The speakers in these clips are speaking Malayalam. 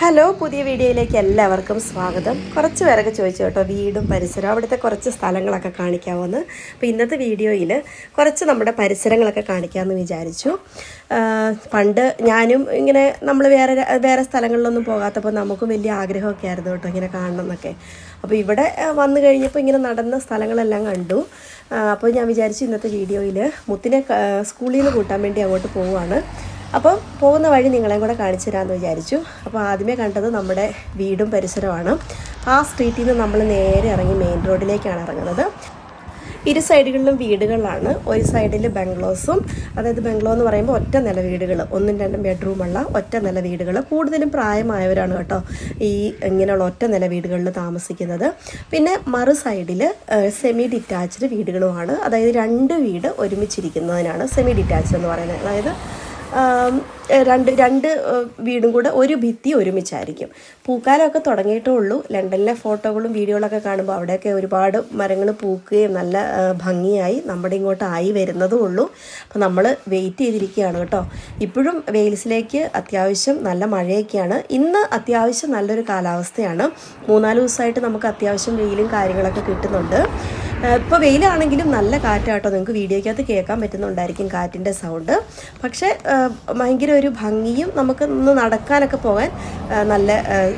ഹലോ പുതിയ വീഡിയോയിലേക്ക് എല്ലാവർക്കും സ്വാഗതം. കുറച്ച് പേരൊക്കെ ചോദിച്ചു കേട്ടോ വീടും പരിസരവും അവിടുത്തെ കുറച്ച് സ്ഥലങ്ങളൊക്കെ കാണിക്കാമെന്ന് അപ്പോൾ ഇന്നത്തെ വീഡിയോയിൽ കുറച്ച് നമ്മുടെ പരിസരങ്ങളൊക്കെ കാണിക്കാമെന്ന് വിചാരിച്ചു. പണ്ട് ഞാനും ഇങ്ങനെ നമ്മൾ വേറെ വേറെ സ്ഥലങ്ങളിലൊന്നും പോകാത്തപ്പോൾ നമുക്കും വലിയ ആഗ്രഹമൊക്കെ ആയിരുന്നു കേട്ടോ ഇങ്ങനെ കാണണം എന്നൊക്കെ. അപ്പോൾ ഇവിടെ വന്ന് കഴിഞ്ഞപ്പോൾ ഇങ്ങനെ നടന്ന സ്ഥലങ്ങളെല്ലാം കണ്ടു. അപ്പോൾ ഞാൻ വിചാരിച്ചു ഇന്നത്തെ വീഡിയോയിൽ മുത്തിനെ സ്കൂളിൽ നിന്ന് കൂട്ടാൻ വേണ്ടി അങ്ങോട്ട് പോവുകയാണ് അപ്പോൾ പോകുന്ന വഴി നിങ്ങളെയും കൂടെ കാണിച്ചു തരാമെന്ന് വിചാരിച്ചു. അപ്പോൾ ആദ്യമേ കണ്ടത് നമ്മുടെ വീടും പരിസരമാണ് ആ സ്ട്രീറ്റിൽ നിന്ന് നമ്മൾ നേരെ ഇറങ്ങി മെയിൻ റോഡിലേക്കാണ് ഇറങ്ങുന്നത്. ഇരു സൈഡുകളിലും വീടുകളാണ്. ഒരു സൈഡിൽ ബംഗ്ലോസും അതായത് ബംഗ്ലോ എന്ന് പറയുമ്പോൾ ഒറ്റ നില വീടുകൾ ഒന്നും രണ്ടും ബെഡ്റൂമുള്ള ഒറ്റ നില വീടുകൾ കൂടുതലും പ്രായമായവരാണ് കേട്ടോ ഈ ഇങ്ങനെയുള്ള ഒറ്റ നില വീടുകളിൽ താമസിക്കുന്നത്. പിന്നെ മറു സൈഡിൽ സെമി ഡിറ്റാച്ച്ഡ് വീടുകളുമാണ്. അതായത് രണ്ട് വീട് ഒരുമിച്ചിരിക്കുന്നതിനാണ് സെമി ഡിറ്റാച്ച്ഡ് എന്ന് പറയുന്നത്. അതായത് രണ്ട് രണ്ട് വീടും കൂടെ ഒരു ഭിത്തി ഒരുമിച്ചായിരിക്കും. പൂക്കാലമൊക്കെ തുടങ്ങിയിട്ടേ ഉള്ളൂ. ലണ്ടനിലെ ഫോട്ടോകളും വീഡിയോകളൊക്കെ കാണുമ്പോൾ അവിടെയൊക്കെ ഒരുപാട് മരങ്ങൾ പൂക്കുകയും നല്ല ഭംഗിയായി നമ്മുടെ ഇങ്ങോട്ട് ആയി വരുന്നതും ഉള്ളൂ. അപ്പോൾ നമ്മൾ വെയിറ്റ് ചെയ്തിരിക്കുകയാണ് കേട്ടോ. ഇപ്പോഴും വെയിൽസിലേക്ക് അത്യാവശ്യം നല്ല മഴയൊക്കെയാണ്. ഇന്ന് അത്യാവശ്യം നല്ലൊരു കാലാവസ്ഥയാണ്. മൂന്നാൽ ദിവസമായിട്ട് നമുക്ക് അത്യാവശ്യം വെയിലും കാര്യങ്ങളൊക്കെ കിട്ടുന്നുണ്ട്. ഇപ്പോൾ വെയിലാണെങ്കിലും നല്ല കാറ്റാട്ടോ. നിങ്ങൾക്ക് വീഡിയോയ്ക്കകത്ത് കേൾക്കാൻ പറ്റുന്നുണ്ടായിരിക്കും കാറ്റിന്റെ സൗണ്ട് പക്ഷേ ഭയങ്കര ഒരു ഭംഗിയും നമുക്ക് ഒന്ന് നടക്കാനൊക്കെ പോകാൻ നല്ല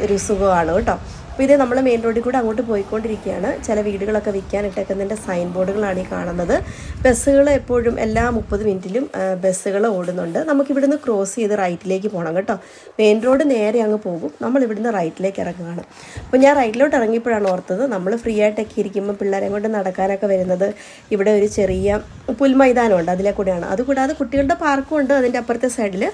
ഒരു സുഖമാണ് കേട്ടോ. അപ്പോൾ ഇതേ നമ്മൾ മെയിൻ റോഡിൽ കൂടെ അങ്ങോട്ട് പോയിക്കൊണ്ടിരിക്കുകയാണ്. ചില വീടുകളൊക്കെ വിൽക്കാൻ ഇട്ടേക്കുന്നതിന്റെ സൈൻ ബോർഡുകളാണ് ഈ കാണുന്നത്. ബസ്സുകൾ എപ്പോഴും എല്ലാ മുപ്പത് മിനിറ്റിലും ബസ്സുകൾ ഓടുന്നുണ്ട്. നമുക്കിവിടുന്ന് ക്രോസ് ചെയ്ത് റൈറ്റിലേക്ക് പോകണം കേട്ടോ. മെയിൻ റോഡ് നേരെ അങ്ങ് പോകും. നമ്മൾ ഇവിടുന്ന് റൈറ്റിലേക്ക് ഇറങ്ങുകയാണ്. അപ്പോൾ ഞാൻ റൈറ്റിലോട്ട് ഇറങ്ങിയപ്പോഴാണ് ഓർത്തത് നമ്മൾ ഫ്രീ ആയിട്ടൊക്കെ ഇരിക്കുമ്പോൾ പിള്ളേരെ കൊണ്ട് നടക്കാനൊക്കെ വരുന്നത് ഇവിടെ ഒരു ചെറിയ പുൽമൈതാനമുണ്ട് അതിലെ കൂടെയാണ്. അതുകൂടാതെ കുട്ടികളുടെ പാർക്കും ഉണ്ട് അതിന്റെ അപ്പുറത്തെ സൈഡിൽ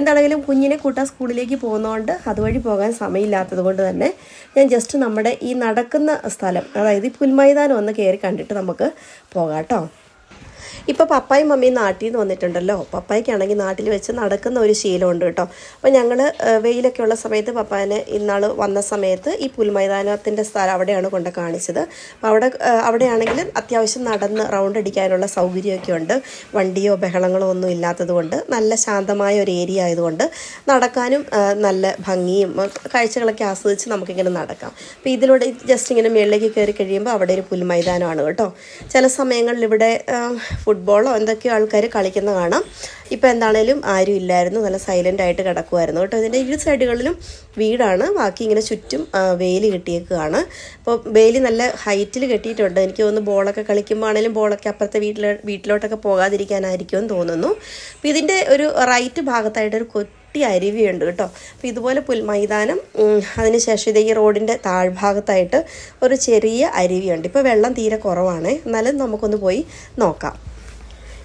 എന്താണെങ്കിലും കുഞ്ഞിനെ കൂട്ടാൻ സ്കൂളിലേക്ക് പോകുന്നതുകൊണ്ട് അതുവഴി പോകാൻ സമയമില്ലാത്തത് കൊണ്ട് തന്നെ ഞാൻ ജസ്റ്റ് നമ്മുടെ ഈ നടക്കുന്ന സ്ഥലം അതായത് ഈ പുൽമൈതാനം ഒന്ന് കയറി കണ്ടിട്ട് നമുക്ക് പോകാം കേട്ടോ. ഇപ്പോൾ പപ്പായും മമ്മിയും നാട്ടിൽ നിന്ന് വന്നിട്ടുണ്ടല്ലോ. പപ്പായ്ക്കാണെങ്കിൽ നാട്ടിൽ വെച്ച് നടക്കുന്ന ഒരു ശീലമുണ്ട് കേട്ടോ. അപ്പോൾ ഞങ്ങൾ വെയിലൊക്കെ ഉള്ള സമയത്ത് പപ്പാനെ ഇന്നാൾ വന്ന സമയത്ത് ഈ പുൽമൈതാനത്തിന്റെ സ്ഥലം അവിടെയാണ് കൊണ്ട് കാണിച്ചത്. അപ്പോൾ അവിടെ അവിടെയാണെങ്കിൽ അത്യാവശ്യം നടന്ന് റൗണ്ട് അടിക്കാനുള്ള സൗകര്യമൊക്കെ ഉണ്ട്. വണ്ടിയോ ബഹളങ്ങളോ ഒന്നും ഇല്ലാത്തതുകൊണ്ട് നല്ല ശാന്തമായ ഒരു ഏരിയ ആയതുകൊണ്ട് നടക്കാനും നല്ല ഭംഗിയും കാഴ്ചകളൊക്കെ ആസ്വദിച്ച് നമുക്കിങ്ങനെ നടക്കാം. അപ്പോൾ ഇതിലൂടെ ജസ്റ്റ് ഇങ്ങനെ മുകളിലേക്ക് കയറി കഴിയുമ്പോൾ അവിടെ ഒരു പുൽമൈതാനമാണ് കേട്ടോ. ചില സമയങ്ങളിൽ ഇവിടെ ഫുട്ബോളോ എന്തൊക്കെയോ ആൾക്കാർ കളിക്കുന്ന കാണാം. ഇപ്പോൾ എന്താണേലും ആരും ഇല്ലായിരുന്നു. നല്ല സൈലന്റ് ആയിട്ട് കിടക്കുമായിരുന്നു കേട്ടോ. ഇതിന്റെ ഇരു സൈഡുകളിലും വീടാണ്. ബാക്കി ഇങ്ങനെ ചുറ്റും വേലി കെട്ടിയേക്കുകയാണ്. അപ്പോൾ വേലി നല്ല ഹൈറ്റിൽ കെട്ടിയിട്ടുണ്ട്. എനിക്ക് തോന്നുന്നു ബോളൊക്കെ കളിക്കുമ്പോൾ ആണെങ്കിലും ബോളൊക്കെ അപ്പുറത്തെ വീട്ടിൽ വീട്ടിലോട്ടൊക്കെ പോകാതിരിക്കാനായിരിക്കുമെന്ന് തോന്നുന്നു. അപ്പോൾ ഇതിന്റെ ഒരു റൈറ്റ് ഭാഗത്തായിട്ടൊരു കൊട്ടി അരുവിയുണ്ട് കേട്ടോ. അപ്പോൾ ഇതുപോലെ പുൽമൈതാനം അതിനുശേഷം ഇത് ഈ റോഡിന്റെ താഴ്ഭാഗത്തായിട്ട് ഒരു ചെറിയ അരുവിയുണ്ട്. ഇപ്പോൾ വെള്ളം തീരെ കുറവാണ്. എന്നാലും നമുക്കൊന്ന് പോയി നോക്കാം.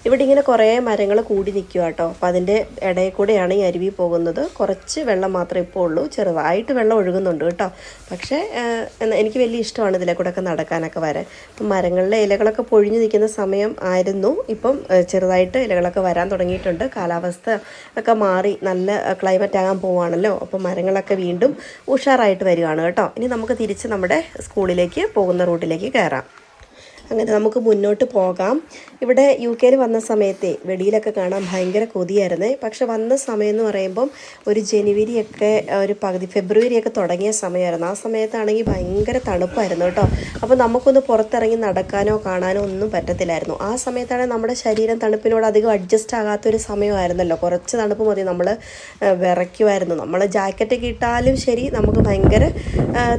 ഇവിടെ ഇങ്ങനെ കുറേ മരങ്ങൾ കൂടി നിൽക്കുക കേട്ടോ അപ്പോൾ അതിന്റെ ഇടയിൽ കൂടെയാണ് ഈ അരുവി പോകുന്നത്. കുറച്ച് വെള്ളം മാത്രമേ ഇപ്പോൾ ഉള്ളൂ. ചെറുതായിട്ട് വെള്ളം ഒഴുകുന്നുണ്ട് കേട്ടോ. പക്ഷേ എനിക്ക് വലിയ ഇഷ്ടമാണ് ഇതിലെ കൂടെ ഒക്കെ നടക്കാനൊക്കെ വരാൻ. അപ്പം മരങ്ങളിലെ ഇലകളൊക്കെ പൊഴിഞ്ഞു നിൽക്കുന്ന സമയം ആയിരുന്നു. ഇപ്പം ചെറുതായിട്ട് ഇലകളൊക്കെ വരാൻ തുടങ്ങിയിട്ടുണ്ട്. കാലാവസ്ഥ ഒക്കെ മാറി നല്ല ക്ലൈമറ്റ് ആകാൻ പോവുകയാണല്ലോ അപ്പോൾ മരങ്ങളൊക്കെ വീണ്ടും ഉഷാറായിട്ട് വരികയാണ് കേട്ടോ. ഇനി നമുക്ക് തിരിച്ച് നമ്മുടെ സ്കൂളിലേക്ക് പോകുന്ന റൂട്ടിലേക്ക് കയറാം. അങ്ങനെ നമുക്ക് മുന്നോട്ട് പോകാം. ഇവിടെ യു കെയിൽ വന്ന സമയത്തെ വെടിയിലൊക്കെ കാണാൻ ഭയങ്കര കൊതിയായിരുന്നേ. പക്ഷെ വന്ന സമയം എന്ന് പറയുമ്പം ഒരു ജനുവരിയൊക്കെ ഒരു പകുതി ഫെബ്രുവരിയൊക്കെ തുടങ്ങിയ സമയമായിരുന്നു. ആ സമയത്താണെങ്കിൽ ഭയങ്കര തണുപ്പായിരുന്നു കേട്ടോ. അപ്പോൾ നമുക്കൊന്ന് പുറത്തിറങ്ങി നടക്കാനോ കാണാനോ ഒന്നും പറ്റത്തില്ലായിരുന്നു. ആ സമയത്താണ് നമ്മുടെ ശരീരം തണുപ്പിനോട് അധികം അഡ്ജസ്റ്റ് ആകാത്തൊരു സമയമായിരുന്നല്ലോ. കുറച്ച് തണുപ്പ് മതി നമ്മൾ വിറയ്ക്കുമായിരുന്നു. നമ്മൾ ജാക്കറ്റ് ഇട്ടാലും ശരി നമുക്ക് ഭയങ്കര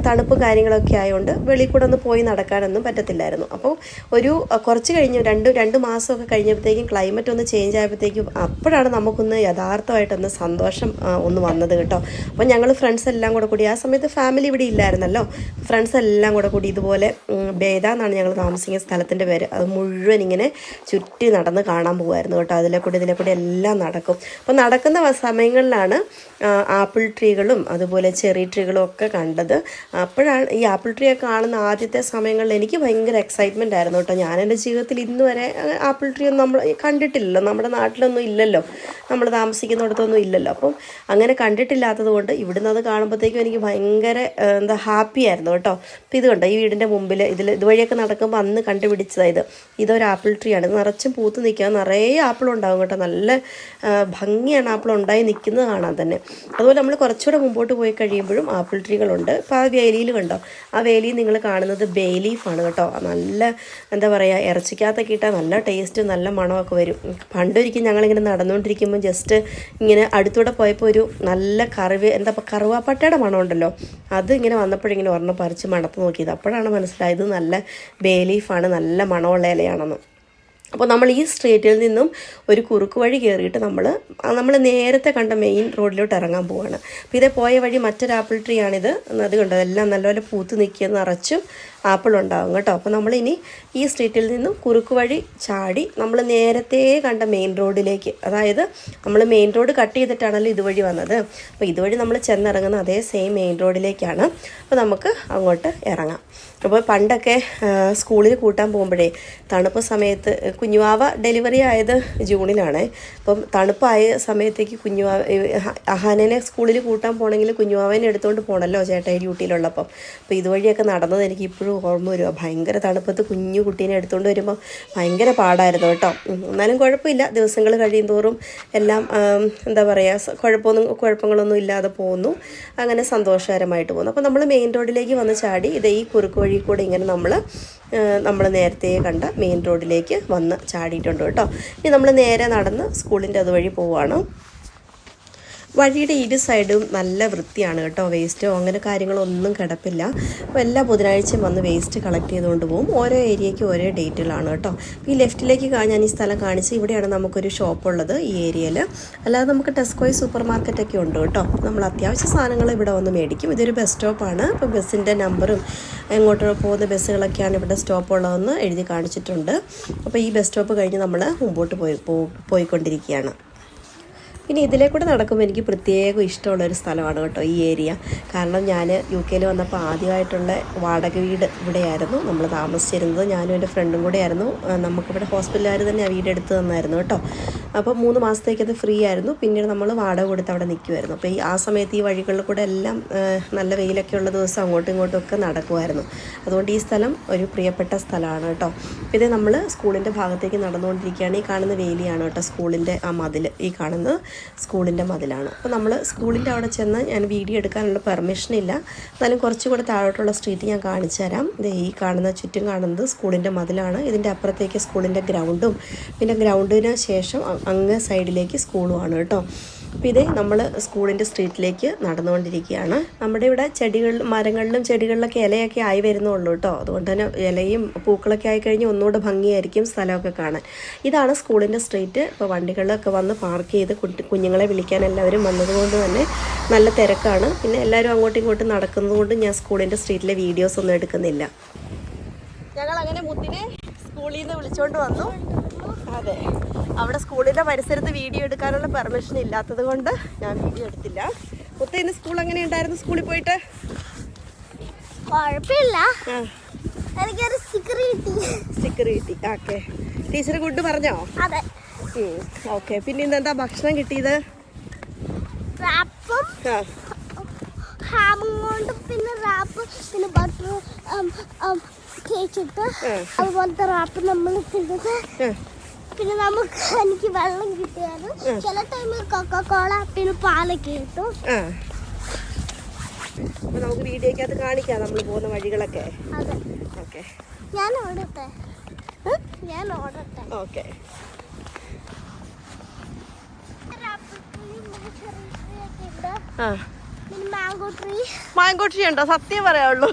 തണുപ്പ് കാര്യങ്ങളൊക്കെ ആയതുകൊണ്ട് വെളിയിൽ കൂടെ ഒന്ന് പോയി നടക്കാനൊന്നും പറ്റത്തില്ലായിരുന്നു. അപ്പോൾ ഒരു കുറച്ച് കഴിഞ്ഞ് രണ്ട് രണ്ട് മാസമൊക്കെ കഴിഞ്ഞപ്പോഴത്തേക്കും ക്ലൈമറ്റ് ഒന്ന് ചേഞ്ച് ആയപ്പോഴത്തേക്കും അപ്പോഴാണ് നമുക്കൊന്ന് യഥാർത്ഥമായിട്ടൊന്ന് സന്തോഷം ഒന്ന് വന്നത് കേട്ടോ. അപ്പോൾ ഞങ്ങൾ ഫ്രണ്ട്സ് എല്ലാം കൂടെ കൂടി ആ സമയത്ത് ഫാമിലി ഇവിടെ ഇല്ലായിരുന്നല്ലോ. ഫ്രണ്ട്സ് എല്ലാം കൂടെ കൂടി ഇതുപോലെ ബേദ എന്നാണ് ഞങ്ങൾ താമസിക്കുന്ന സ്ഥലത്തിന്റെ പേര്. അത് മുഴുവൻ ഇങ്ങനെ ചുറ്റി നടന്ന് കാണാൻ പോകുമായിരുന്നു കേട്ടോ. അതിലെ കൂടി ഇതിലെ കൂടി എല്ലാം നടക്കും. അപ്പോൾ നടക്കുന്ന സമയങ്ങളിലാണ് ആപ്പിൾ ട്രീകളും അതുപോലെ ചെറി ട്രീകളും ഒക്കെ കണ്ടത്. അപ്പോഴാണ് ഈ ആപ്പിൾ ട്രീ ഒക്കെ കാണുന്ന ആദ്യത്തെ സമയങ്ങളിൽ എനിക്ക് ഭയങ്കര എക്സൈറ്റ്മെന്റ് എക്സൈറ്റ്മെന്റ് ആയിരുന്നു കേട്ടോ. ഞാൻ എന്റെ ജീവിതത്തിൽ ഇന്ന് വരെ ആപ്പിൾ ട്രീ ഒന്നും നമ്മൾ കണ്ടിട്ടില്ലല്ലോ. നമ്മുടെ നാട്ടിലൊന്നും ഇല്ലല്ലോ. നമ്മൾ താമസിക്കുന്നിടത്തൊന്നും ഇല്ലല്ലോ. അപ്പം അങ്ങനെ കണ്ടിട്ടില്ലാത്തത് കൊണ്ട് ഇവിടുന്ന് അത് കാണുമ്പോഴത്തേക്കും എനിക്ക് ഭയങ്കര എന്താ ഹാപ്പി ആയിരുന്നു കേട്ടോ. അപ്പോൾ കണ്ടോ ഈ വീടിന്റെ മുമ്പിൽ ഇതിൽ ഇതുവഴിയൊക്കെ നടക്കുമ്പോൾ അന്ന് കണ്ടുപിടിച്ചതായത് ഇത്. ഇതൊരു ആപ്പിൾ ട്രീ ആണ്. നിറച്ചും പൂത്ത് നിൽക്കുക നിറയെ ആപ്പിൾ ഉണ്ടാകും കേട്ടോ. നല്ല ഭംഗിയാണ് ആപ്പിൾ ഉണ്ടായി നിൽക്കുന്നത് കാണാൻ തന്നെ. അതുപോലെ നമ്മൾ കുറച്ചുകൂടെ മുമ്പോട്ട് പോയി കഴിയുമ്പോഴും ആപ്പിൾ ട്രീകളുണ്ട്. അപ്പോൾ ആ വേലിയിൽ കണ്ടോ? ആ വേലിയിൽ നിങ്ങൾ കാണുന്നത് ബേ ലീഫാണ് കേട്ടോ. നല്ല എന്താ പറയുക ഇറച്ചിക്കകത്തൊക്കെ ഇട്ടാൽ നല്ല ടേസ്റ്റ് നല്ല മണമൊക്കെ വരും. പണ്ടൊരിക്കലും ഞങ്ങളിങ്ങനെ നടന്നുകൊണ്ടിരിക്കുമ്പോൾ ജസ്റ്റ് ഇങ്ങനെ അടുത്തൂടെ പോയപ്പോൾ ഒരു നല്ല കറിവ് എന്താ കറുവാപ്പട്ടയുടെ മണമുണ്ടല്ലോ അത് ഇങ്ങനെ വന്നപ്പോഴിങ്ങനെ ഒരെണ്ണം പറിച്ച് മണത്ത് നോക്കിയത്. അപ്പോഴാണ് മനസ്സിലായത് നല്ല ബേലീഫാണ് നല്ല മണമുള്ള ഇലയാണെന്ന്. അപ്പോൾ നമ്മൾ ഈ സ്ട്രീറ്റിൽ നിന്നും ഒരു കുറുക്ക് വഴി കയറിയിട്ട് നമ്മൾ നമ്മൾ നേരത്തെ കണ്ട മെയിൻ റോഡിലോട്ട് ഇറങ്ങാൻ പോവാണ്. അപ്പോൾ ഇതേ പോയ വഴി മറ്റൊരു ആപ്പിൾ ട്രീ ആണിത്. അത് കണ്ടത് എല്ലാം നല്ലപോലെ പൂത്ത് നിൽക്കുക നിറച്ചും ആപ്പിൾ ഉണ്ടാകും കേട്ടോ. അപ്പോൾ നമ്മളിനി ഈ സ്ട്രീറ്റിൽ നിന്നും കുറുക്ക് വഴി ചാടി നമ്മൾ നേരത്തെ കണ്ട മെയിൻ റോഡിലേക്ക് അതായത് നമ്മൾ മെയിൻ റോഡ് കട്ട് ചെയ്തിട്ടാണല്ലോ ഇതുവഴി വന്നത്. അപ്പോൾ ഇതുവഴി നമ്മൾ ചെന്നിറങ്ങുന്ന അതേ സെയിം മെയിൻ റോഡിലേക്കാണ്. അപ്പോൾ നമുക്ക് അങ്ങോട്ട് ഇറങ്ങാം. അപ്പോൾ പണ്ടൊക്കെ സ്കൂളിൽ കൂട്ടാൻ പോകുമ്പോഴേ തണുപ്പ് സമയത്ത് കുഞ്ഞുവാവ ഡെലിവറി ആയത് ജൂണിലാണ്. അപ്പം തണുപ്പായ സമയത്തേക്ക് കുഞ്ഞുവാവ അഹാനനെ സ്കൂളിൽ കൂട്ടാൻ പോകണമെങ്കിൽ കുഞ്ഞുവാവനെ എടുത്തുകൊണ്ട് പോകണമല്ലോ ചേട്ടായി ഡ്യൂട്ടിയിലുള്ളപ്പം. അപ്പോൾ ഇതുവഴിയൊക്കെ നടന്നത് എനിക്ക് ഇപ്പോഴും ഓർമ്മ വരുമോ ഭയങ്കര തണുപ്പത്ത് കുഞ്ഞു കുട്ടീനെ എടുത്തുകൊണ്ട് വരുമ്പോൾ ഭയങ്കര പാടായിരുന്നു കേട്ടോ. എന്നാലും കുഴപ്പമില്ല. ദിവസങ്ങൾ കഴിയുമോറും എല്ലാം എന്താ പറയുക കുഴപ്പമൊന്നും കുഴപ്പങ്ങളൊന്നും ഇല്ലാതെ പോകുന്നു അങ്ങനെ സന്തോഷകരമായിട്ട് പോകുന്നു അപ്പോൾ നമ്മൾ മെയിൻ റോഡിലേക്ക് വന്ന് ചാടി ഇത് ഈ കുറുക്ക് വഴി കൂടെ ഇങ്ങനെ നമ്മൾ നമ്മൾ നേരത്തെ കണ്ട മെയിൻ റോഡിലേക്ക് വന്ന് ചാടിയിട്ടുണ്ട് കേട്ടോ. ഇനി നമ്മൾ നേരെ നടന്ന് സ്കൂളിന്റെ അതുവഴി പോവുകയാണ് വഴിയുടെ ഇരു സൈഡും നല്ല വൃത്തിയാണ് കേട്ടോ വേസ്റ്റോ അങ്ങനെ കാര്യങ്ങളൊന്നും കിടപ്പില്ല. അപ്പോൾ എല്ലാ ബുധനാഴ്ചയും വന്ന് വേസ്റ്റ് കളക്ട് ചെയ്തുകൊണ്ട് പോകും ഓരോ ഏരിയയ്ക്ക് ഓരോ ഡേറ്റിലാണ് കേട്ടോ. ഈ ലെഫ്റ്റിലേക്ക് ഞാൻ ഈ സ്ഥലം കാണിച്ച് ഇവിടെയാണ് നമുക്കൊരു ഷോപ്പ് ഉള്ളത് ഈ ഏരിയയിൽ അല്ലാതെ നമുക്ക് ടെസ്കോയ് സൂപ്പർ മാർക്കറ്റൊക്കെ ഉണ്ട് കേട്ടോ. നമ്മൾ അത്യാവശ്യ സാധനങ്ങൾ ഇവിടെ വന്ന് മേടിക്കും. ഇതൊരു ബസ് സ്റ്റോപ്പാണ് അപ്പോൾ ബസ്സിന്റെ നമ്പറും എങ്ങോട്ട് പോകുന്ന ബസ്സുകളൊക്കെയാണ് ഇവിടെ സ്റ്റോപ്പ് ഉള്ളതെന്ന് എഴുതി കാണിച്ചിട്ടുണ്ട്. അപ്പോൾ ഈ ബസ് സ്റ്റോപ്പ് കഴിഞ്ഞ് നമ്മൾ മുമ്പോട്ട് പോയി പോയിക്കൊണ്ടിരിക്കുകയാണ്. പിന്നെ ഇതിലെ കൂടെ നടക്കുമ്പോൾ എനിക്ക് പ്രത്യേകം ഇഷ്ടമുള്ള ഒരു സ്ഥലമാണ് കേട്ടോ ഈ ഏരിയ. കാരണം ഞാൻ യു കെയിൽ വന്നപ്പോൾ ആദ്യമായിട്ടുള്ള വാടക വീട് ഇവിടെയായിരുന്നു. നമ്മൾ താമസിച്ചിരുന്നത് ഞാനും എന്റെ ഫ്രണ്ടും കൂടെ ആയിരുന്നു നമുക്കിവിടെ ഹോസ്പിറ്റലുകാർ തന്നെ ആ വീട് എടുത്തു തന്നായിരുന്നു കേട്ടോ. അപ്പോൾ മൂന്ന് മാസത്തേക്ക് അത് ഫ്രീ ആയിരുന്നു. പിന്നീട് നമ്മൾ വാടക കൊടുത്ത് അവിടെ നിൽക്കുമായിരുന്നു അപ്പോൾ ഈ ആ സമയത്ത് ഈ വഴികളിൽ കൂടെ എല്ലാം നല്ല വെയിലൊക്കെ ഉള്ള ദിവസം അങ്ങോട്ടും ഇങ്ങോട്ടും ഒക്കെ നടക്കുമായിരുന്നു അതുകൊണ്ട് ഈ സ്ഥലം ഒരു പ്രിയപ്പെട്ട സ്ഥലമാണ് കേട്ടോ. ഇത് നമ്മൾ സ്കൂളിന്റെ ഭാഗത്തേക്ക് നടന്നുകൊണ്ടിരിക്കുകയാണ്. ഈ കാണുന്ന വേലിയാണ് കേട്ടോ സ്കൂളിന്റെ ആ മതിൽ ഈ കാണുന്നത് സ്കൂളിന്റെ മതിലാണ്. അപ്പോൾ നമ്മൾ സ്കൂളിന്റെ അവിടെ ചെന്ന് ഞാൻ വീഡിയോ എടുക്കാനുള്ള പെർമിഷൻ ഇല്ല. എന്നാലും കുറച്ചുകൂടെ താഴോട്ടുള്ള സ്ട്രീറ്റ് ഞാൻ കാണിച്ചു തരാം. ഈ കാണുന്ന ചുറ്റും കാണുന്നത് സ്കൂളിന്റെ മതിലാണ്. ഇതിന്റെ അപ്പുറത്തേക്ക് സ്കൂളിന്റെ ഗ്രൗണ്ടും പിന്നെ ഗ്രൗണ്ടിന് ശേഷം അങ്ങ് സൈഡിലേക്ക് സ്കൂളുമാണ് കേട്ടോ. അപ്പോൾ ഇതേ നമ്മൾ സ്കൂളിന്റെ സ്ട്രീറ്റിലേക്ക് നടന്നുകൊണ്ടിരിക്കുകയാണ്. നമ്മുടെ ഇവിടെ ചെടികൾ മരങ്ങളിലും ചെടികളിലൊക്കെ ഇലയൊക്കെ ആയി വരുന്നുള്ളൂ കേട്ടോ. അതുകൊണ്ട് തന്നെ ഇലയും പൂക്കളൊക്കെ ആയി കഴിഞ്ഞ് ഒന്നുകൂടെ ഭംഗിയായിരിക്കും സ്ഥലമൊക്കെ കാണാൻ. ഇതാണ് സ്കൂളിന്റെ സ്ട്രീറ്റ്. ഇപ്പോൾ വണ്ടികളിലൊക്കെ വന്ന് പാർക്ക് ചെയ്ത് കുഞ്ഞുങ്ങളെ വിളിക്കാൻ എല്ലാവരും വന്നതുകൊണ്ട് തന്നെ നല്ല തിരക്കാണ്. പിന്നെ എല്ലാവരും അങ്ങോട്ടും ഇങ്ങോട്ടും നടക്കുന്നതുകൊണ്ട് ഞാൻ സ്കൂളിന്റെ സ്ട്രീറ്റിലെ വീഡിയോസ് ഒന്നും എടുക്കുന്നില്ല. ഞങ്ങൾ അങ്ങനെ മുത്തിനെ സ്കൂളിൽ നിന്ന് വിളിച്ചുകൊണ്ട് വന്നു. അതെ. അവിടെ സ്കൂളിന്റെ പരിസരത്ത് വീഡിയോ എടുക്കാനുള്ള പെർമിഷൻ ഇല്ലാത്തത് കൊണ്ട് ഞാൻ വീഡിയോ എടുത്തില്ല. മുത്ത ഇന്ന് സ്കൂൾ എങ്ങനെ ഉണ്ടായിരുന്നു സ്കൂളിൽ പോയിട്ട്? കുഴപ്പമില്ല. ആ. എനിക്കൊരു സ്റ്റിക്കർ കിട്ടി. സ്റ്റിക്കർ കിട്ടി. ഓക്കെ ടീച്ചർ ഗുഡ് പറഞ്ഞോ? അതെ. ഓക്കെ പിന്നെ ഇന്നെന്താ ഭക്ഷണം കിട്ടിയത്? റാപ്പും ആ. ഹാമും കൊണ്ട് പിന്നെ റാപ്പ് പിന്നെ. അതുപോലത്തെ റാപ്പ് നമ്മൾ തിന്നത് പിന്നെ നമുക്ക് എനിക്ക് വെള്ളം കിട്ടിയാലും ചില ടൈമിൽ കൊക്കക്കോള പിന്നെ പാലൊക്കെ കിട്ടും അപ്പൊ നമുക്ക് വീഡിയോക്കകത്ത് കാണിക്കാം നമ്മൾ പോകുന്ന വഴികളൊക്കെ. ഓക്കെ. ഞാൻ ഓടട്ടെ? ഞാൻ ഓടട്ടെ? Okay. Mango tree mango tree ഉണ്ടോ? സത്യം പറയാവുള്ളൂ.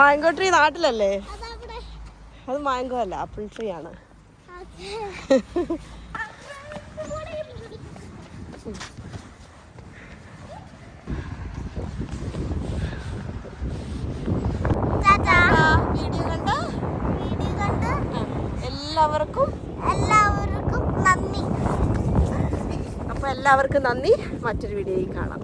Mango tree നാട്ടിലല്ലേ? അത് മാങ്കോ അല്ല ആപ്പിൾ ട്രീ ആണ്. എല്ലാവർക്കും എല്ലാവർക്കും നന്ദി. അപ്പോൾ എല്ലാവർക്കും നന്ദി. മറ്റൊരു വീഡിയോയിൽ കാണാം.